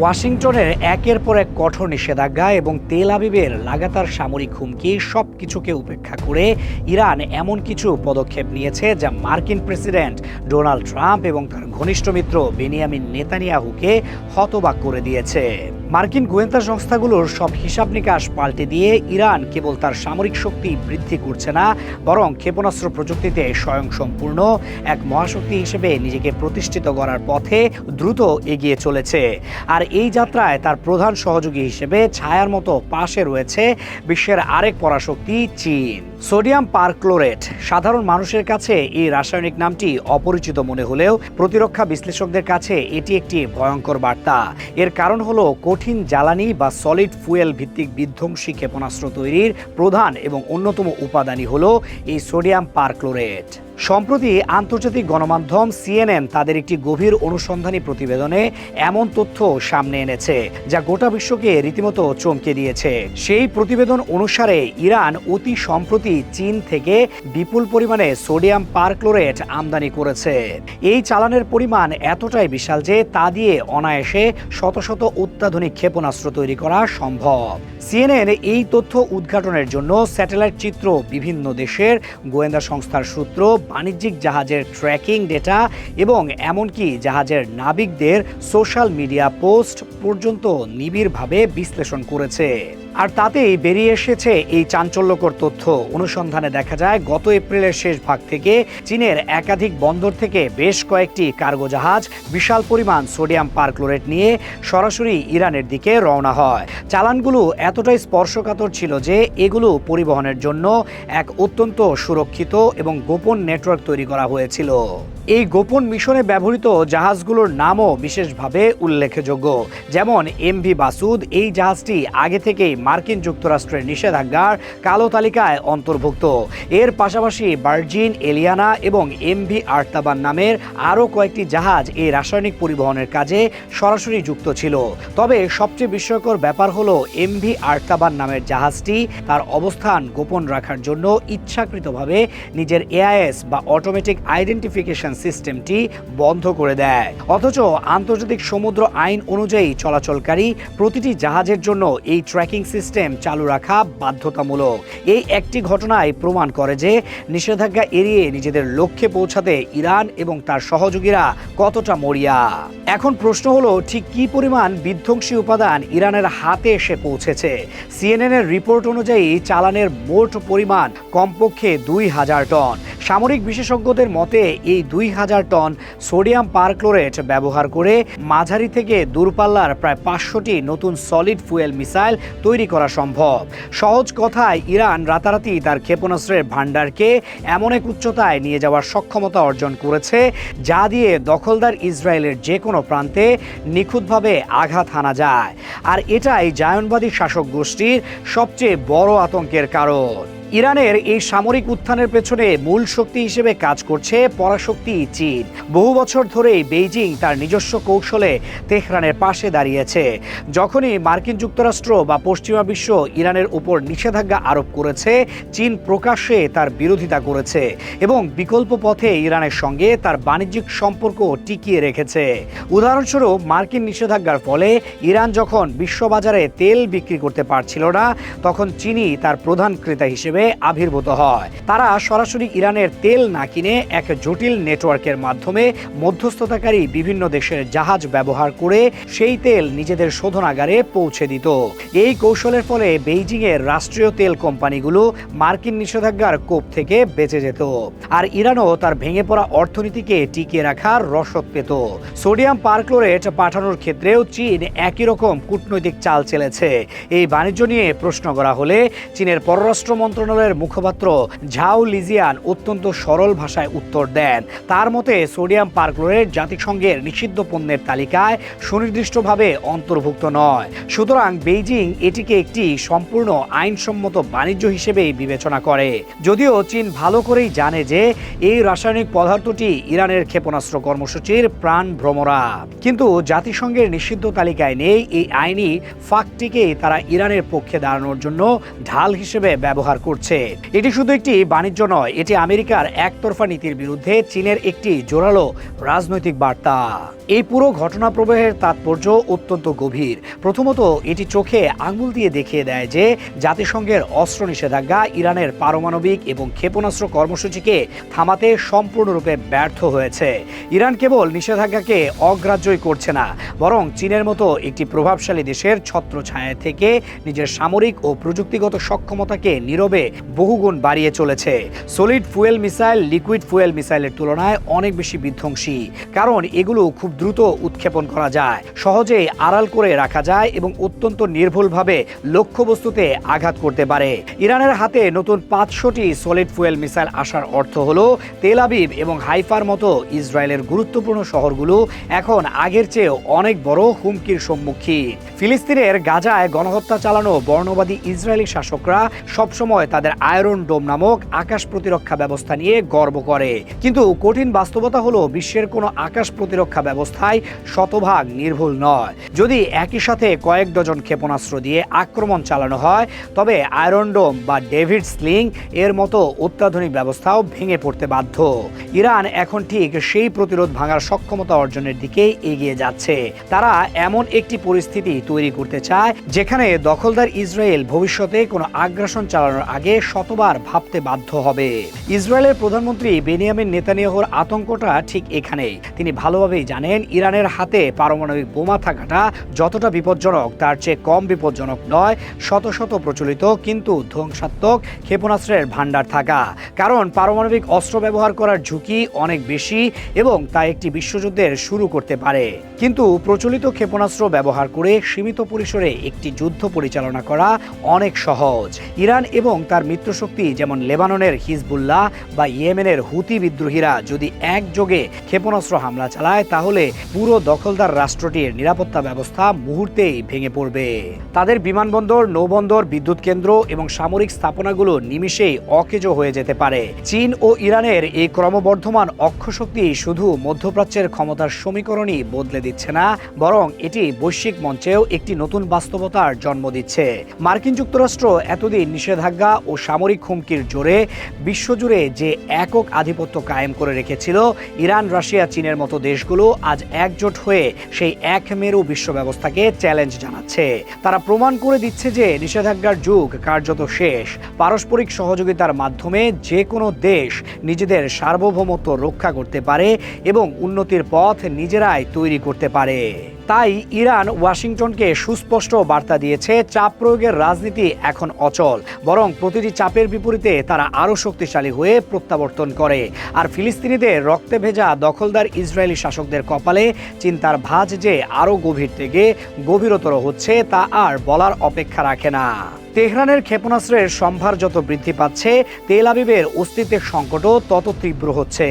ওয়াশিংটনের একের পর এক কঠোর নিষেধাজ্ঞা এবং তেল আবিবের লাগাতার সামরিক হুমকি সব কিছুকে উপেক্ষা করে ইরান এমন কিছু পদক্ষেপ নিয়েছে যা মার্কিন প্রেসিডেন্ট ডোনাল্ড ট্রাম্প এবং তার ঘনিষ্ঠ মিত্র বেনিয়ামিন নেতানিয়াহুকে হতবাক করে দিয়েছে। মার্কিন গোয়েন্দা সংস্থাগুলোর সব হিসাব নিকাশ পাল্টে দিয়ে ইরান কেবল তার সামরিক শক্তি বৃদ্ধি করছে না, বরং ক্ষেপণাস্ত্র প্রযুক্তিতে স্বয়ংসম্পূর্ণ এক মহাশক্তি হিসেবে নিজেকে প্রতিষ্ঠিত করার পথে দ্রুত এগিয়ে চলেছে। আর এই যাত্রায় তার প্রধান সহযোগী হিসেবে ছায়ার মতো পাশে রয়েছে বিশ্বের আরেক পরাশক্তি চীন। সোডিয়াম পারক্লোরেট, সাধারণ মানুষের কাছে এই রাসায়নিক নামটি অপরিচিত মনে হলেও প্রতিরক্ষা বিশ্লেষকদের কাছে এটি একটি ভয়ঙ্কর বার্তা। এর কারণ হলো কঠিন জ্বালানি বা সলিড ফুয়েল ভিত্তিক বিধ্বংসী ক্ষেপণাস্ত্র তৈরির প্রধান এবং অন্যতম উপাদানই হলো এই সোডিয়াম পারক্লোরেট। সম্প্রতি আন্তর্জাতিক গণমাধ্যম সিএনএন তাদের একটি গভীর অনুসন্ধানী প্রতিবেদনে এমন তথ্য সামনে এনেছে, যা গোটা বিশ্বকে রীতিমতো চমকে দিয়েছে। সেই প্রতিবেদন অনুসারে ইরান অতি সম্প্রতি চীন থেকে বিপুল পরিমাণে সোডিয়াম পারক্লোরেট আমদানি করেছে। এই চালানের পরিমাণ এতটাই বিশাল যে তা দিয়ে অনায়াসে শত শত অত্যাধুনিক ক্ষেপণাস্ত্র তৈরি করা সম্ভব। সিএনএন এই তথ্য উদ্ঘাটনের জন্য স্যাটেলাইট চিত্র বিভিন্ন দেশের গোয়েন্দা সংস্থার সূত্র বাণিজ্যিক জাহাজের ট্র্যাকিং ডেটা এবং এমনকি জাহাজের নাবিকদের সোশ্যাল মিডিয়া পোস্ট পর্যন্ত নিবিড়ভাবে বিশ্লেষণ করেছে। আর তাতেই বেরিয়ে এসেছে এই চাঞ্চল্যকর তথ্য। অনুসন্ধানে দেখা যায়, গত এপ্রিলের শেষ ভাগ থেকে চীনের একাধিক বন্দর থেকে বেশ কয়েকটি কার্গো জাহাজ বিশাল পরিমাণ সোডিয়াম পারক্লোরেট নিয়ে সরাসরি ইরানের দিকে রওনা হয়। চালানগুলো এতটাই স্পর্শকাতর ছিল যে এগুলো পরিবহনের জন্য এক অত্যন্ত সুরক্ষিত এবং গোপন নেটওয়ার্ক তৈরি করা হয়েছিল। এই গোপন মিশনে ব্যবহৃত জাহাজগুলোর নামও বিশেষভাবে উল্লেখযোগ্য। যেমন এমভি বাসুদ, এই জাহাজটি আগে থেকেই মার্কিন যুক্তরাষ্ট্রের নিষেধাজ্ঞার কালো তালিকায় অন্তর্ভুক্ত। এর পাশাপাশি বার্জিন, এলিয়ানা এবং এমভি আর্তাবান নামের আরও কয়েকটি জাহাজ এই রাসায়নিক পরিবহনের কাজে সরাসরি যুক্ত ছিল। তবে সবচেয়ে বিস্ময়কর ব্যাপার হলো এমভি আর্তাবান নামের জাহাজটি তার অবস্থান গোপন রাখার জন্য ইচ্ছাকৃতভাবে নিজের এআইএস বা অটোমেটিক আইডেন্টিফিকেশন সিস্টেমটি বন্ধ করে দেয়। অথচ আন্তর্জাতিক সমুদ্র আইন অনুযায়ী চলাচলকারী প্রতিটি জাহাজের জন্য এই ট্র্যাকিং সিস্টেম চালু রাখা বাধ্যতামূলক। এই একটি ঘটনায় প্রমাণ করে যে নিষেধাজ্ঞা এড়িয়ে নিজেদের লক্ষ্যে পৌঁছাতে ইরান এবং তার সহযোগীরা কতটা মরিয়া। এখন প্রশ্ন হলো, ঠিক কি পরিমাণ বিধ্বংসী উপাদান ইরানের হাতে এসে পৌঁছেছে? সিএনএন এর রিপোর্ট অনুযায়ী চালানের মোট পরিমাণ কমপক্ষে দুই হাজার টন। সামরিক বিশেষজ্ঞদের মতে, এই দুই হাজার টন সোডিয়াম পারক্লোরেট ব্যবহার করে মাঝারি থেকে দূরপাল্লার প্রায় পাঁচশোটি নতুন সলিড ফুয়েল মিসাইল তৈরি করা সম্ভব। সহজ কথায়, ইরান রাতারাতি তার ক্ষেপণাস্ত্রের ভাণ্ডারকে এমন এক উচ্চতায় নিয়ে যাওয়ার সক্ষমতা অর্জন করেছে, যা দিয়ে দখলদার ইসরায়েলের যে কোনো প্রান্তে নিখুঁতভাবে আঘাত হানা যায়। আর এটাই জায়নবাদী শাসক গোষ্ঠীর সবচেয়ে বড় আতঙ্কের কারণ। ইরানের এই সামরিক উত্থানের পেছনে মূল শক্তি হিসেবে কাজ করছে পরাশক্তি চীন। বহু বছর ধরেই বেইজিং তার নিজস্ব কৌশলে তেহরানের পাশে দাঁড়িয়েছে। যখনই মার্কিন যুক্তরাষ্ট্র বা পশ্চিমা বিশ্ব ইরানের উপর নিষেধাজ্ঞা আরোপ করেছে, চীন প্রকাশ্যে তার বিরোধিতা করেছে এবং বিকল্প পথে ইরানের সঙ্গে তার বাণিজ্যিক সম্পর্ক টিকিয়ে রেখেছে। উদাহরণস্বরূপ, মার্কিন নিষেধাজ্ঞার ফলে ইরান যখন বিশ্ববাজারে তেল বিক্রি করতে পারছিল না, তখন চীনই তার প্রধান ক্রেতা হিসেবে হিসেবে আবির্ভূত হয়। তারা সরাসরি ইরানের তেল না কিনে এক জটিল নেটওয়ার্কের মাধ্যমে মধ্যস্থতাকারী বিভিন্ন দেশের জাহাজ ব্যবহার করে সেই তেল নিজেদের শোধনাগারে পৌঁছে দিত। এই কৌশলের ফলে বেইজিং এর রাষ্ট্রীয় তেল কোম্পানিগুলো মার্কিন নিষেধাজ্ঞার কোপ থেকে বেঁচে যেত। আর ইরানও তার ভেঙে পড়া অর্থনীতিকে টিকিয়ে রাখার রসদ পেত। সোডিয়াম পারক্লোরেট পাঠানোর ক্ষেত্রেও চীন একই রকম কূটনৈতিক চাল চেলেছে। এই বাণিজ্য নিয়ে প্রশ্ন করা হলে চীনের পররাষ্ট্র মন্ত্রণালয়ের মুখপাত্র ঝাও লিজিয়ান অত্যন্ত সরল ভাষায় উত্তর দেন। তার মতে, সোডিয়াম পারক্লোরেট জাতিসংঘের নিষিদ্ধ পণ্যের তালিকায় সুনির্দিষ্টভাবে অন্তর্ভুক্ত নয়। সুতরাং বেইজিং এটিকে একটি সম্পূর্ণ আইনসম্মত বাণিজ্য হিসেবেই বিবেচনা করে। যদিও চীন ভালো করেই জানে যে, এই রাসায়নিক পদার্থটি ইরানের ক্ষেপণাস্ত্র কর্মসূচির প্রাণ ভ্রমরা কিন্তু জাতিসংঘের নিষিদ্ধ তালিকায় নেই, এই আইনি ফাঁকটিকেই তারা ইরানের পক্ষে দাঁড়ানোর জন্য ঢাল হিসেবে ব্যবহার করছে। করছে। এটি শুধু একটি বাণিজ্য নয়, এটি আমেরিকার একতরফা নীতির বিরুদ্ধে চীনের একটি জোরালো রাজনৈতিক বার্তা। এই পুরো ঘটনা প্রবাহের তাৎপর্য অত্যন্ত গভীর। প্রথমত, এটি চোখে আঙুল দিয়ে দেখিয়ে দেয় যে জাতিসংঘের অস্ত্র নিষেধাজ্ঞা ইরানের পারমাণবিক এবং ক্ষেপণাস্ত্র কর্মসূচিকে থামাতে সম্পূর্ণরূপে ব্যর্থ হয়েছে। ইরান কেবল নিষেধাজ্ঞাকে অগ্রাহ্যই করছে না, বরং চীনের মতো একটি প্রভাবশালী দেশের ছত্রছায়া থেকে নিজের সামরিক ও প্রযুক্তিগত সক্ষমতাকে নীরবে বহুগুণ বাড়িয়ে চলেছে। Solid fuel missile, liquid fuel মিসাইলের তুলনায় অনেক বেশি বিধ্বংসী। কারণ এগুলো খুব দ্রুত উৎক্ষেপণ করা যায়, সহজেই আড়াল করে রাখা যায় এবং অত্যন্ত নির্ভুলভাবে লক্ষ্যবস্তুতে আঘাত করতে পারে। ইরানের হাতে নতুন পাঁচশোটি সলিড ফুয়েল মিসাইল আসার অর্থ হলো, তেল আবিব এবং হাইফার মতো ইসরায়েলের গুরুত্বপূর্ণ শহরগুলো এখন আগের চেয়েও অনেক বড় হুমকির সম্মুখীন। ফিলিস্তিনের গাজায় গণহত্যা চালানো বর্ণবাদী ইসরায়েলি শাসকরা সবসময় আয়রন ডোম নামক আকাশ প্রতিরক্ষা ব্যবস্থা নিয়ে গর্ব করে। কিন্তু কঠিন বাস্তবতা হলো বিশ্বের কোনো আকাশ প্রতিরক্ষা ব্যবস্থায় শতভাগ নির্ভুল নয়। যদি একই সাথে কয়েক ডজন ক্ষেপণাস্ত্র দিয়ে আক্রমণ চালানো হয়, তবে আয়রন ডোম বা ডেভিড স্লিং এর মতো অত্যাধুনিক ব্যবস্থাও ভেঙে পড়তে বাধ্য। ইরান এখন ঠিক সেই প্রতিরোধ ভাঙার সক্ষমতা অর্জনের দিকে এগিয়ে যাচ্ছে। তারা এমন একটি পরিস্থিতি তৈরি করতে চায়, যেখানে দখলদার ইসরায়েল ভবিষ্যতে কোনো আগ্রাসন চালানোর আগে শতবার ভাবতে বাধ্য হবে। ইসরায়েলের প্রধানমন্ত্রী বেনিয়ামিন নেতানিয়াহুর আতঙ্কটা ঠিক এখানেই। তিনি ভালোভাবেই জানেন, ইরানের হাতে পারমাণবিক বোমা থাকাটা যতটা বিপজ্জনক, তার চেয়ে কম বিপজ্জনক নয়, শত শত প্রচলিত কিন্তু ধ্বংসাত্মক ক্ষেপণাস্ত্রের ভাণ্ডার থাকা। কারণ পারমাণবিক অস্ত্র ব্যবহার করার ঝুঁকি অনেক বেশি এবং তা একটি বিশ্বযুদ্ধের শুরু করতে পারে। কিন্তু প্রচলিত ক্ষেপণাস্ত্র ব্যবহার করে সীমিত পরিসরে একটি যুদ্ধ পরিচালনা করা অনেক সহজ। ইরান এবং তার মিত্রশক্তি, যেমন লেবাননের হিজবুল্লাহ বা ইয়েমেনের হুতি বিদ্রোহীরা যদি একযোগে ক্ষেপণাস্ত্র হামলা চালায়, তাহলে পুরো দখলদার রাষ্ট্রটির নিরাপত্তা ব্যবস্থা মুহূর্তেই ভেঙে পড়বে। তাদের বিমানবন্দর, নৌবন্দর, বিদ্যুৎ কেন্দ্র এবং সামরিক স্থাপনাগুলো নিমিষেই অকেজো হয়ে যেতে পারে। চীন ও ইরানের এই ক্রমবর্ধমান অক্ষশক্তি শুধু মধ্যপ্রাচ্যের ক্ষমতার সমীকরণই বদলে দিচ্ছে না, বরং এটি বৈশ্বিক মঞ্চেও একটি নতুন বাস্তবতার জন্ম দিচ্ছে। মার্কিন যুক্তরাষ্ট্র এতদিন নিষেধাজ্ঞা ও সামরিক হুমকির জোরে বিশ্বজুড়ে যে একক আধিপত্য কায়েম করে রেখেছিল ইরান, রাশিয়া, চীনের মতো দেশগুলো আজ একজোট হয়ে সেই এক মেরু বিশ্ব ব্যবস্থাকে চ্যালেঞ্জ জানাচ্ছে। তারা প্রমাণ করে দিচ্ছে যে নিষেধাজ্ঞার যুগ কার্যত শেষ। পারস্পরিক সহযোগিতার মাধ্যমে যে কোনো দেশ নিজেদের সার্বভৌমত্ব রক্ষা করতে পারে এবং উন্নতির পথ নিজেরাই তৈরি করতে পারে। তাই ইরান ওয়াশিংটনকে সুস্পষ্ট বার্তা দিয়েছে, চাপ প্রয়োগের রাজনীতি এখন অচল। বরং প্রতিটি চাপের বিপরীতে তারা আরও শক্তিশালী হয়ে প্রত্যাবর্তন করে। আর ফিলিস্তিনিদের রক্তে ভেজা দখলদার ইসরায়েলি শাসকদের কপালে চিন্তার ভাঁজ যে আরও গভীর থেকে গভীরতর হচ্ছে, তা আর বলার অপেক্ষা রাখে না। তেহরানের ক্ষেপণাস্ত্রের সম্ভার যত বৃদ্ধি পাচ্ছে, তেল আবিবের অস্তিত্বের সংকটও তত তীব্র হচ্ছে।